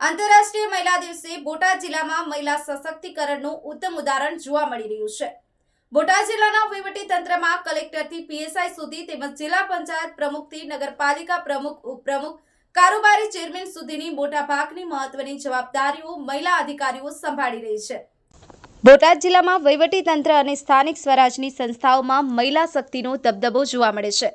આંતરરાષ્ટ્રીય મહિલા દિવસે બોટાદ જિલ્લામાં મહિલા સશક્તિકરણનું ઉત્તમ ઉદાહરણ જોવા મળી રહ્યું છે. બોટાદ જિલ્લાના વહીવટી તંત્રમાં કલેક્ટરથી પીએસઆઈ સુધી તેમજ જિલ્લા પંચાયત પ્રમુખથી નગરપાલિકા પ્રમુખ, ઉપપ્રમુખ, કારોબારી ચેરમેન સુધીની મોટાભાગની મહત્વની જવાબદારીઓ મહિલા અધિકારીઓ સંભાળી રહી છે. બોટાદ જિલ્લામાં વહીવટી તંત્ર અને સ્થાનિક સ્વરાજની સંસ્થાઓમાં મહિલા શક્તિનો દબદબો જોવા મળે છે.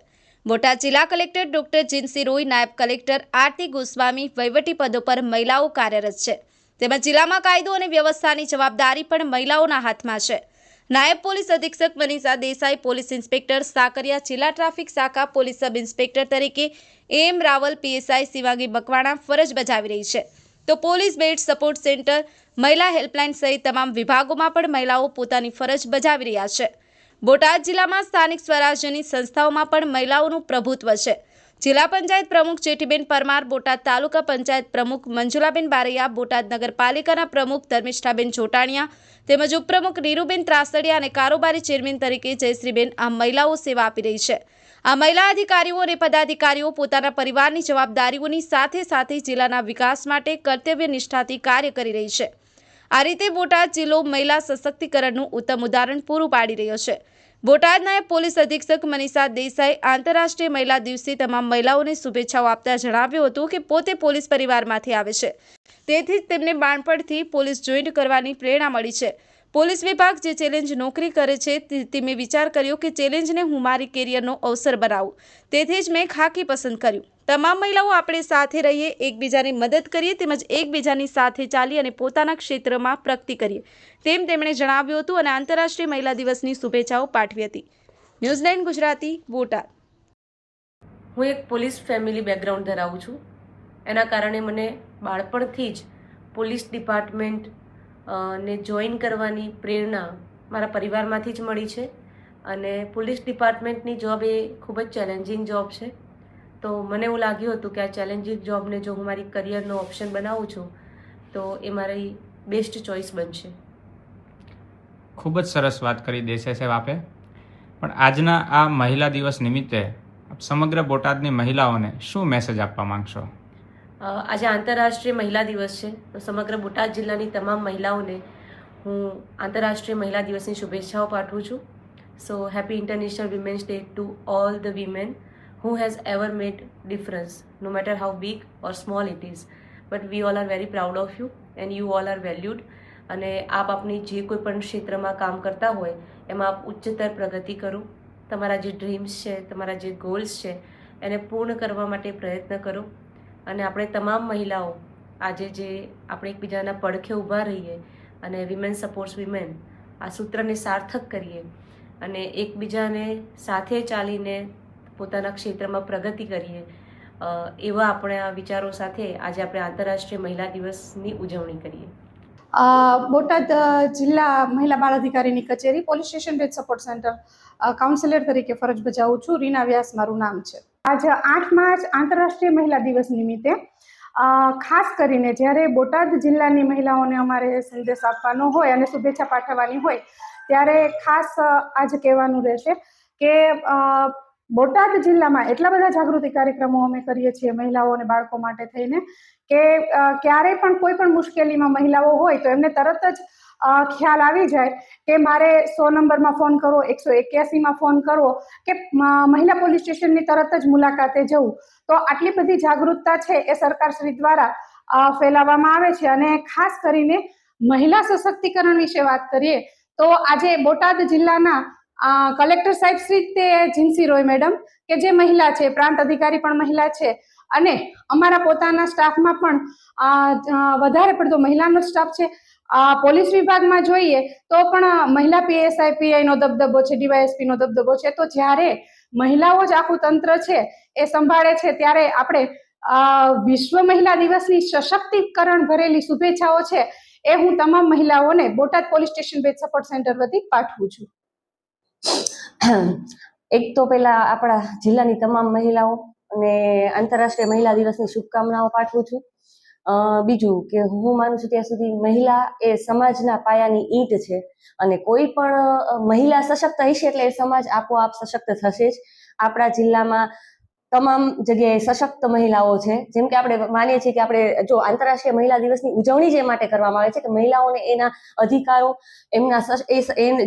બોટાદ જિલ્લા કલેક્ટર ડોક્ટર જીનસી રોય, નાયબ કલેક્ટર આરતી ગોસ્વામી વહીવટી પદો પર મહિલાઓ કાર્યરત છે. તેમજ જિલ્લામાં કાયદો અને વ્યવસ્થાની જવાબદારી પણ મહિલાઓના હાથમાં છે. નાયબ પોલીસ અધિક્ષક મનીષા દેસાઈ, પોલીસ ઇન્સ્પેક્ટર સાકરિયા, જિલ્લા ટ્રાફિક શાખા પોલીસ સબ ઇન્સ્પેક્ટર તરીકે એમ રાવલ, પીએસઆઈ શિવાંગી બકવાણા ફરજ બજાવી રહી છે. તો પોલીસ બેડ સપોર્ટ સેન્ટર, મહિલા હેલ્પલાઇન સહિત તમામ વિભાગોમાં પણ મહિલાઓ પોતાની ફરજ બજાવી રહ્યા છે. બોટાદ જિલ્લામાં સ્થાનિક સ્વરાજ્યની સંસ્થાઓમાં પણ મહિલાઓનું પ્રભુત્વ છે. જિલ્લા પંચાયત પ્રમુખ જેઠીબેન પરમાર, બોટાદ તાલુકા પંચાયત પ્રમુખ મંજુલાબેન બારૈયા, બોટાદ નગરપાલિકાના પ્રમુખ ધર્મિષ્ઠાબેન જોટાણીયા તેમજ ઉપપ્રમુખ નીરુબેન ત્રાસડિયા અને કારોબારી ચેરમેન તરીકે જયશ્રીબેન આ મહિલાઓ સેવા આપી રહી છે. આ મહિલા અધિકારીઓ અને પદાધિકારીઓ પોતાના પરિવારની જવાબદારીઓની સાથે સાથે જિલ્લાના વિકાસ માટે કર્તવ્ય નિષ્ઠાથી કાર્ય કરી રહી છે. આ રીતે બોટાદ જિલ્લો મહિલા સશક્તિકરણનું ઉત્તમ ઉદાહરણ પૂરું પાડી રહ્યો છે. બોટાદ નાયબ પોલીસ અધિક્ષક મનીષા દેસાઈ આંતરરાષ્ટ્રીય મહિલા દિવસે તમામ મહિલાઓને શુભેચ્છાઓ આપતા જણાવ્યું હતું કે પોતે પોલીસ પરિવારમાંથી આવે છે. તેથી જ તેમને બાળપણથી પોલીસ જોઈન્ટ કરવાની પ્રેરણા મળી છે. પોલીસ વિભાગ જે ચેલેન્જ નોકરી કરે છે, તે મેં વિચાર કર્યો કે ચેલેન્જને હું મારી કેરિયરનો અવસર બનાવું. તેથી જ મેં ખાકી પસંદ કર્યું. તમામ મહિલાઓ આપણે સાથે રહીએ, એકબીજાની મદદ કરીએ, તેમજ એકબીજાની સાથે ચાલી અને પોતાના ક્ષેત્રમાં પ્રગતિ કરીએ. તેમ તેમણે જણાવ્યું હતું અને આંતરરાષ્ટ્રીય મહિલા દિવસની શુભેચ્છાઓ પાઠવી હતી. ન્યૂઝલેન્ડ ગુજરાતી, બોટાદ. હું એક પોલીસ ફેમિલી બેકગ્રાઉન્ડ ધરાવું છું. એના કારણે મને બાળપણથી જ પોલીસ ડિપાર્ટમેન્ટ ને જોઈન કરવાની પ્રેરણા મારા પરિવારમાંથી જ મળી છે. અને પોલીસ ડિપાર્ટમેન્ટની જોબ એ ખૂબ જ ચેલેન્જિંગ જોબ છે. તો મને એવું લાગ્યું હતું કે આ ચેલેન્જિંગ જોબને જો હું મારી કરિયરનો ઓપ્શન બનાવું છું, તો એ મારી બેસ્ટ ચોઇસ બનશે. ખૂબ જ સરસ વાત કરી દેશે સાહેબ આપે. પણ આજના આ મહિલા દિવસ નિમિત્તે સમગ્ર બોટાદની મહિલાઓને શું મેસેજ આપવા માંગશો? આજે આંતરરાષ્ટ્રીય મહિલા દિવસ છે. તો સમગ્ર બોટાદ જિલ્લાની તમામ મહિલાઓને હું આંતરરાષ્ટ્રીય મહિલા દિવસની શુભેચ્છાઓ પાઠવું છું. So happy international women's day to all the women who has ever made difference no matter how big or small it is but we all are very proud of you and you all are valued અને આપ આપની જે કોઈ પણ ક્ષેત્રમાં કામ કરતા હોય, એમાં આપ ઉચ્ચતર પ્રગતિ કરો. તમારા જે ડ્રીમ્સ છે, તમારા જે ગોલ્સ છે, એને પૂર્ણ કરવા માટે પ્રયત્ન કરો. અને આપણે તમામ મહિલાઓ આજે જે આપણે એકબીજાના પડખે ઊભા રહીએ અને વિમેન સપોર્ટ્સ વિમેન આ સૂત્રને સાર્થક કરીએ અને એકબીજાને સાથે ચાલીને પોતાના ક્ષેત્રમાં પ્રગતિ કરીએ એવા આપણે વિચારો સાથે આજે આપણે આંતરરાષ્ટ્રીય મહિલા દિવસની ઉજવણી કરીએ. બોટાદ જિલ્લા મહિલા બાળ અધિકારીની કચેરી પોલીસ સ્ટેશન રેજ સપોર્ટ સેન્ટર. કાઉન્સિલર તરીકે ફરજ બજાવું છું. રીના વ્યાસ, મારું નામ છે. આજે આઠ માર્ચ આંતરરાષ્ટ્રીય મહિલા દિવસ નિમિત્તે ખાસ કરીને જ્યારે બોટાદ જિલ્લાની મહિલાઓને અમારે સંદેશ આપવાનો હોય અને શુભેચ્છા પાઠવવાની હોય, ત્યારે ખાસ આજ કહેવાનું રહેશે કે બોટાદ જિલ્લામાં એટલા બધા જાગૃતિ કાર્યક્રમો અમે કરીએ છીએ મહિલાઓ અને બાળકો માટે થઈને કે ક્યારેય પણ કોઈ પણ મુશ્કેલીમાં મહિલાઓ હોય તો એમને તરત જ ખ્યાલ આવી જાય કે મારે સો નંબરમાં ફોન કરવો, એકસો એક્યાસીમાં ફોન કરવો કે મહિલા પોલીસ સ્ટેશનની તરત જ મુલાકાતે જવું. તો આટલી બધી જાગૃતતા છે એ સરકારશ્રી દ્વારા ફેલાવવામાં આવે છે અને ખાસ કરીને મહિલા સશક્તિકરણ વિશે વાત કરીએ, તો આજે બોટાદ જિલ્લાના કલેક્ટર સાહેબ શ્રી તે જીન્સી રોય મેડમ, કે જે મહિલા છે, પ્રાંત અધિકારી પણ મહિલા છે અને અમારા પોતાના સ્ટાફમાં પણ વધારે પડતો મહિલાનો સ્ટાફ છે. પોલીસ વિભાગમાં જોઈએ તો પણ મહિલા પીએસઆઈ પીઆઈનો દબદબો છે ડીવાયએસપી નો દબદબો છે, તો જ્યારે મહિલાઓ જ આખું તંત્ર છે એ સંભાળે છે, ત્યારે આપણે વિશ્વ મહિલા દિવસની સશક્તિકરણ ભરેલી શુભેચ્છાઓ છે એ હું તમામ મહિલાઓને બોટાદ પોલીસ સ્ટેશન ભેજ સપોર્ટ સેન્ટર વતી પાઠવું છું. એક તો પેલા આપણા જિલ્લાની તમામ મહિલાઓ અને આંતરરાષ્ટ્રીય મહિલા દિવસની શુભકામનાઓ પાઠવું છું. બીજું કે હું માનું છું ત્યાં સુધી મહિલા એ સમાજના પાયાની ઈંટ છે અને કોઈ પણ મહિલા સશક્ત હશે એટલે એ સમાજ આપોઆપ સશક્ત થશે જ. આપણા જિલ્લામાં તમામ જગ્યાએ સશક્ત મહિલાઓ છે. જેમ કે આપણે માનીએ છીએ કે આપણે જો આંતરરાષ્ટ્રીય મહિલા દિવસની ઉજવણી જે માટે કરવામાં આવે છે કે મહિલાઓને એના અધિકારો, એમના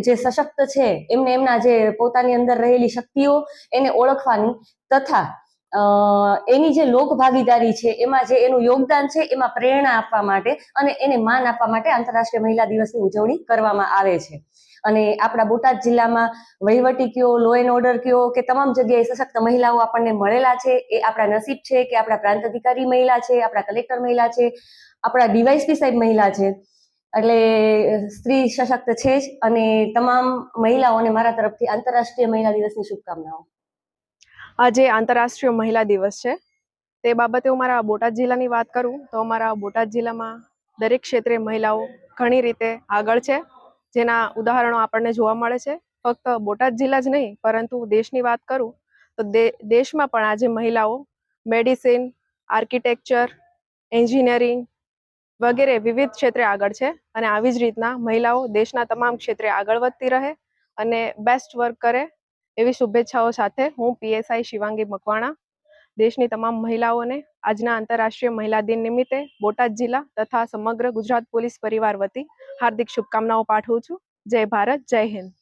જે સશક્ત છે, એમને એમના જે પોતાની અંદર રહેલી શક્તિઓ એને ઓળખવાની તથા એની જે લોક ભાગીદારી છે, એમાં જે એનું યોગદાન છે, એમાં પ્રેરણા આપવા માટે અને એને માન આપવા માટે આંતરરાષ્ટ્રીય મહિલા દિવસની ઉજવણી કરવામાં આવે છે. અને આપણા બોટાદ જિલ્લામાં વહીવટી કયો લો એન્ડ ઓર્ડર કયો કે તમામ જગ્યાએ સશક્ત મહિલાઓ આપણને મળેલા છે. એ આપણા નસીબ છે કે આપણા પ્રાંત અધિકારી મહિલા છે, આપણા કલેક્ટર મહિલા છે, આપણા ડીવાયસપી સાહેબ મહિલા છે. એટલે સ્ત્રી સશક્ત છે જ અને તમામ મહિલાઓને મારા તરફથી આંતરરાષ્ટ્રીય મહિલા દિવસની શુભકામનાઓ. આજે આંતરરાષ્ટ્રીય મહિલા દિવસ છે. તે બાબતે હું મારા બોટાદ જિલ્લાની વાત કરું તો અમારા બોટાદ જિલ્લામાં દરેક ક્ષેત્રે મહિલાઓ ઘણી રીતે આગળ છે. જેના ઉદાહરણો આપણને જોવા મળે છે. ફક્ત બોટાદ જિલ્લા જ નહીં, પરંતુ દેશની વાત કરું તો દેશમાં પણ આજે મહિલાઓ મેડિસિન, આર્કિટેક્ચર, એન્જિનિયરિંગ વગેરે વિવિધ ક્ષેત્રે આગળ છે અને આવી જ રીતના મહિલાઓ દેશના તમામ ક્ષેત્રે આગળ વધતી રહે અને બેસ્ટ વર્ક કરે એવી શુભેચ્છાઓ સાથે હું પીએસઆઈ શિવાંગી મકવાણા, દેશની તમામ મહિલાઓને આજના આંતરરાષ્ટ્રીય મહિલા દિન નિમિત્તે બોટાદ જિલ્લા તથા સમગ્ર ગુજરાત પોલીસ પરિવાર વતી હાર્દિક શુભકામનાઓ પાઠવું છું. જય ભારત, જય હિન્દ.